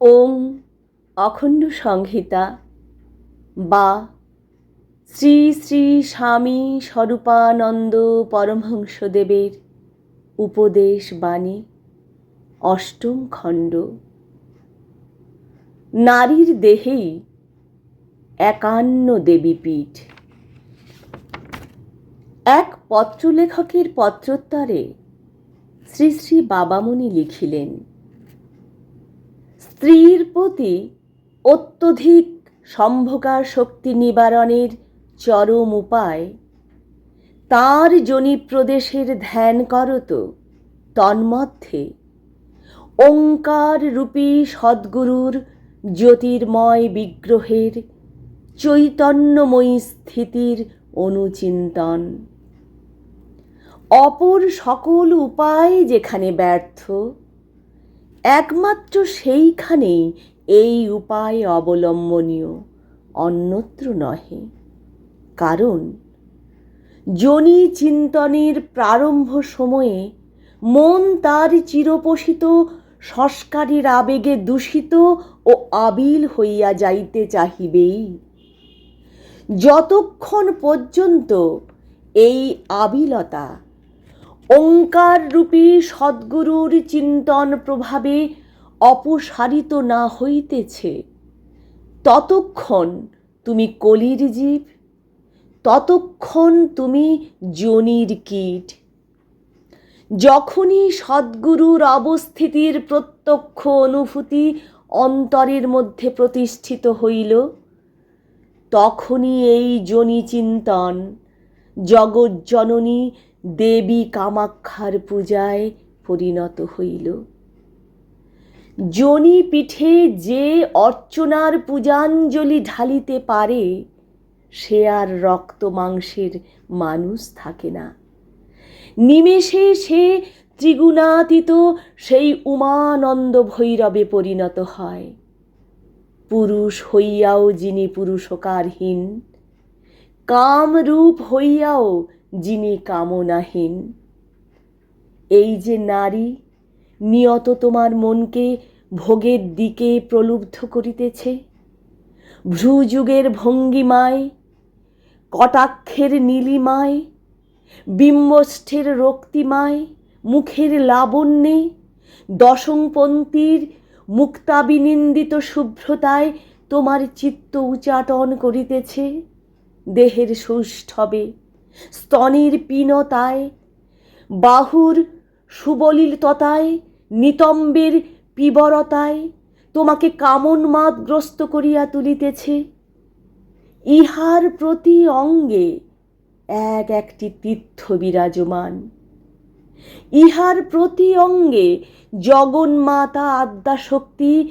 ওং অখণ্ড সংহিতা বা শ্রী শ্রী স্বামী স্বরূপানন্দ পরমহংসদেবের উপদেশ বাণী, অষ্টম খণ্ড। নারীর দেহেই একান্ন দেবীপীঠ। এক পত্রলেখকের পত্রোত্তরে শ্রী শ্রী বাবামণি লিখিলেন স্ত্রীর প্রতি অত্যধিক সম্ভকার শক্তি নিবারণের চরম উপায়। তাঁর জনি প্রদেশের ধ্যান করত তন্মধ্যে। ওঙ্কার রূপী সদ্গুরুর জ্যোতির্ময় বিগ্রহের চৈতন্যময়ী স্থিতির অনুচিন্তন। অপর সকল উপায় যেখানে ব্যর্থ একমাত্র সেইখানেই এই উপায় অবলম্বনীয়, অন্যত্র নহে। কারণ জনি চিন্তনের প্রারম্ভ সময়ে মন তার চিরপোষিত, সংস্কারের আবেগে দূষিত ও আবিল হইয়া যাইতে চাহিবেই। যতক্ষণ পর্যন্ত এই আবিলতা ওঙ্কার রূপী সদ্গুরুর চিন্তন প্রভাবে অপসারিত না হইতেছে। ততক্ষণ তুমি কলির জীব, ততক্ষণ তুমি জনির কীট। যখনই সদ্গুরুর অবস্থিতির প্রত্যক্ষ অনুভূতি অন্তরের মধ্যে প্রতিষ্ঠিত হইল, তখনই এই জনি চিন্তন, জগজ্জননী দেবী কামাক্ষার পূজায় পরিণত হইল। জনি পিঠে যে অর্চনার পূজাঞ্জলি ঢালিতে পারে, সে আর রক্ত মাংসের মানুষ থাকে না। নিমেষে সে ত্রিগুণাতীত সেই উমানন্দ ভৈরবে পরিণত হয়। পুরুষ হইয়াও যিনি পুরুষকারহীন, কামরূপ হইয়াও যিনি কামনাহীন। এই যে নারী, নিয়ত তোমার মনকে ভোগের দিকে প্রলুব্ধ করিতেছে। ভ্রুযুগের ভঙ্গিমায়, কটাক্ষের নীলিমায়, বিম্বষ্ঠের রক্তিমায়, মুখের লাবণ্যে, দশমপন্থীর মুক্তাবিনিন্দিত শুভ্রতায় তোমার চিত্ত উচাটন করিতেছে। দেহের সৌষ্ঠবে স্তনের পীনতায়, বাহুর সুবলিততায় নিতম্বের পিবরতায় তোমাকে কামনমাদগ্রস্ত করিয়া তুলিতেছে। ইহার প্রতি অঙ্গে এক একটি তীর্থ বিরাজমান। ইহার প্রতি অঙ্গে জগন্মাতা আদ্যাশক্তি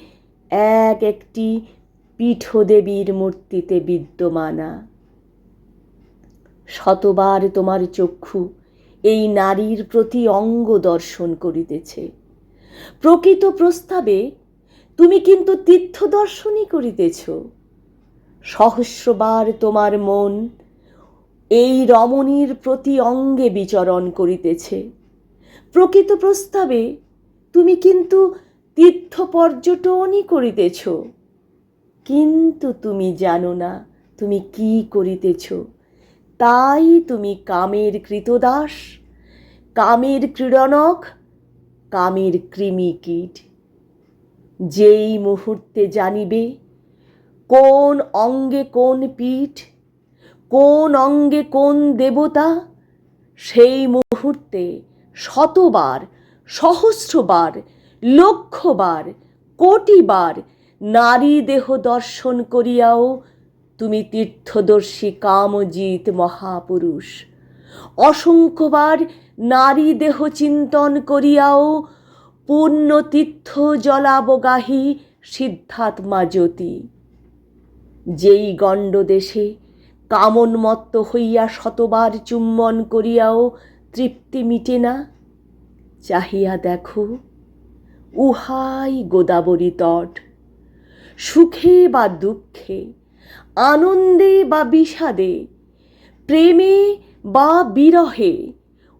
এক একটি পীঠদেবীর মূর্তিতে বিদ্যমানা। শতবার তোমার চক্ষু এই নারীর প্রতি অঙ্গ দর্শন করিতেছে। প্রকৃত প্রস্তাবে তুমি কিন্তু তীর্থ দর্শনই করিতেছ। সহস্রবার তোমার মন এই রমণীর প্রতি অঙ্গে বিচরণ করিতেছে। প্রকৃত প্রস্তাবে তুমি কিন্তু তীর্থ পর্যটনই করিতেছ। কিন্তু তুমি জানো না তুমি কি করিতেছ। তাই তুমি কামের কৃতদাস। কামের ক্রীড়নক, কামের কৃমি কীট। যেই মুহূর্তে জানিবে কোন অঙ্গে কোন পীঠ, কোন অঙ্গে কোন দেবতা, সেই মুহূর্তে শতবার, সহস্রবার, লক্ষবার, কোটিবার নারী দেহ দর্শন করিয়াও তুমি তীর্থদর্শী কামজিৎ মহাপুরুষ। অসংখ্যবার নারী দেহ চিন্তন করিয়াও পূর্ণ তীর্থ জলাবগাহী সিদ্ধাত্মা জ্যোতি। যেই গণ্ডদেশে কামনমত্ত হইয়া শতবার চুম্বন করিয়াও তৃপ্তি মিটে না, চাহিয়া দেখো, উহাই গোদাবরী তট। সুখে বা দুঃখে আনন্দে বা বিষাদে, প্রেমে বা বিরহে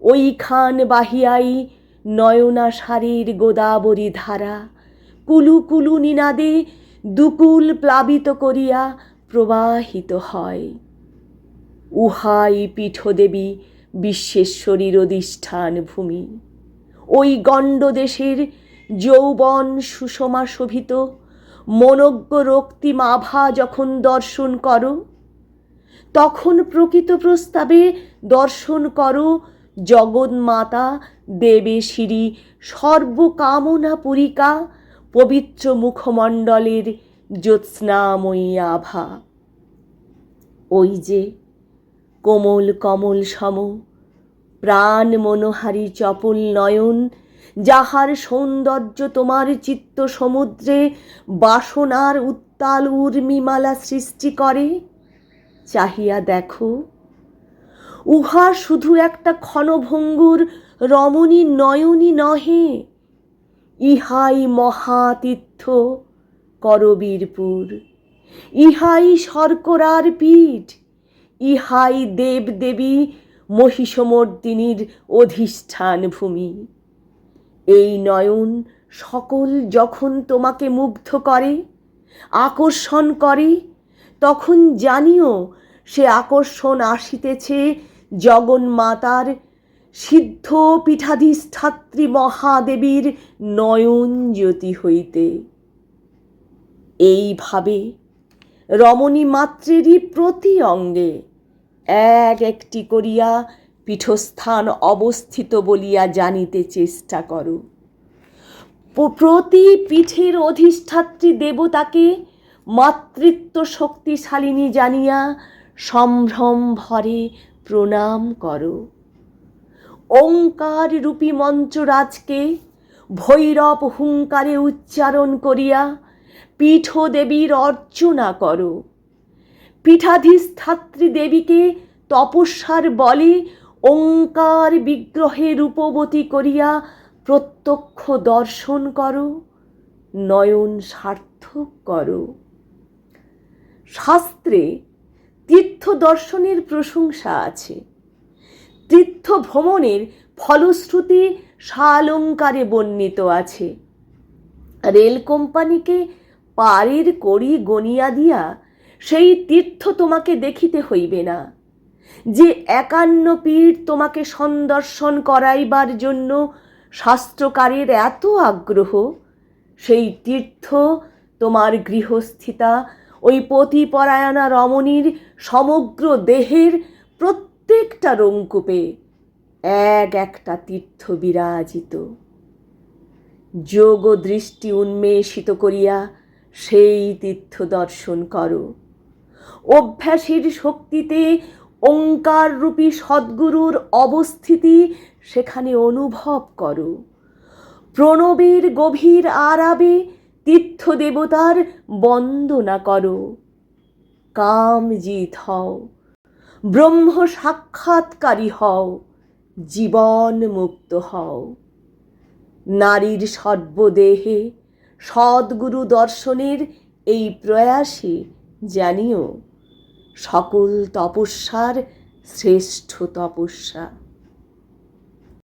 ওইখান বাহিয়াই নয়না সারির গোদাবরী ধারা, কুলু কুলু নিনাদে দুকুল প্লাবিত করিয়া প্রবাহিত হয়। উহাই পীঠদেবী বিশ্বেশ্বরীর অধিষ্ঠান ভূমি। ওই গণ্ডদেশের যৌবন সুষমা শোভিত মনজ্ঞ রক্তিম আভা যখন দর্শন করো, তখন প্রকৃত প্রস্তাবে দর্শন করো জগন্মাতা দেবেশিরি সর্বকামনা পুরিকা, পবিত্র মুখমণ্ডলের জ্যোৎস্নাময়ী আভা। ওই যে কোমল কমল সম, প্রাণ মনোহারী চপল নয়ন যাহার সৌন্দর্য তোমার চিত্ত সমুদ্রে, বাসনার উত্তাল উর্মিমালা সৃষ্টি করে। চাহিয়া দেখো উহা শুধু একটা ক্ষণভঙ্গুর রমণী নয়নী নহে, ইহাই মহাতীর্থ করবীরপুর। ইহাই শর্করার পীঠ, ইহাই দেবদেবী মহিষমর্দিনীর অধিষ্ঠান ভূমি। এই নয়ন সকল যখন তোমাকে মুগ্ধ করে, আকর্ষণ করে, তখন জানিও সে আকর্ষণ আসিতেছে জগন্মাতার সিদ্ধ পীঠাধিষ্ঠাত্রী মহাদেবীর নয়ন জ্যোতি হইতে। এইভাবে রমণী মাত্রেরই প্রতি অঙ্গে এক একটি করিয়া পীঠস্থান অবস্থিত বলিয়া জানিতে চেষ্টা করো। প্রতি পীঠের অধিষ্ঠাত্রী দেবতাকে মাতৃত্ব শক্তিশালিনী জানিয়া সম্ভ্রম ভরে প্রণাম করো। ওঙ্কার রূপী মঞ্চরাজকে ভৈরব হুঙ্কারে উচ্চারণ করিয়া পীঠ দেবীর অর্চনা করো। পীঠাধিষ্ঠাত্রী দেবীকে তপস্যার বলে ওঙ্কার বিগ্রহে রূপবতী করিয়া প্রত্যক্ষ দর্শন করো, নয়ন সার্থক করো। শাস্ত্রে তীর্থ দর্শনের প্রশংসা আছে। তীর্থ ভ্রমণের ফলশ্রুতি সালঙ্কারে বর্ণিত আছে। রেল কোম্পানিকে পারের কড়ি গনিয়া দিয়া সেই তীর্থ তোমাকে দেখিতে হইবে না। যে একান্ন পীঠ তোমাকে সন্দর্শন করাইবার জন্য শাস্ত্রকারের এত আগ্রহ, সেই তীর্থ তোমার গৃহস্থিতা, ওই পতিপরায়ণা রমণীর সমগ্র দেহের প্রত্যেকটা রঙ্কুপে এক একটা তীর্থ বিরাজিত। যোগ দৃষ্টি উন্মেষিত করিয়া সেই তীর্থ দর্শন করো। অভ্যাসের শক্তিতে ওঙ্কার রূপী সদ্গুরুর অবস্থিতি সেখানে অনুভব করো। প্রণবের গভীর আরাবে তীর্থ দেবতার বন্দনা করো। কাম জিত হও, ব্রহ্ম সাক্ষাৎকারী হও, জীবন মুক্ত হও। নারীর সর্বদেহে সদ্গুরু দর্শনের এই প্রয়াসে জানিও সকল তপস্যার শ্রেষ্ঠ তপস্যা।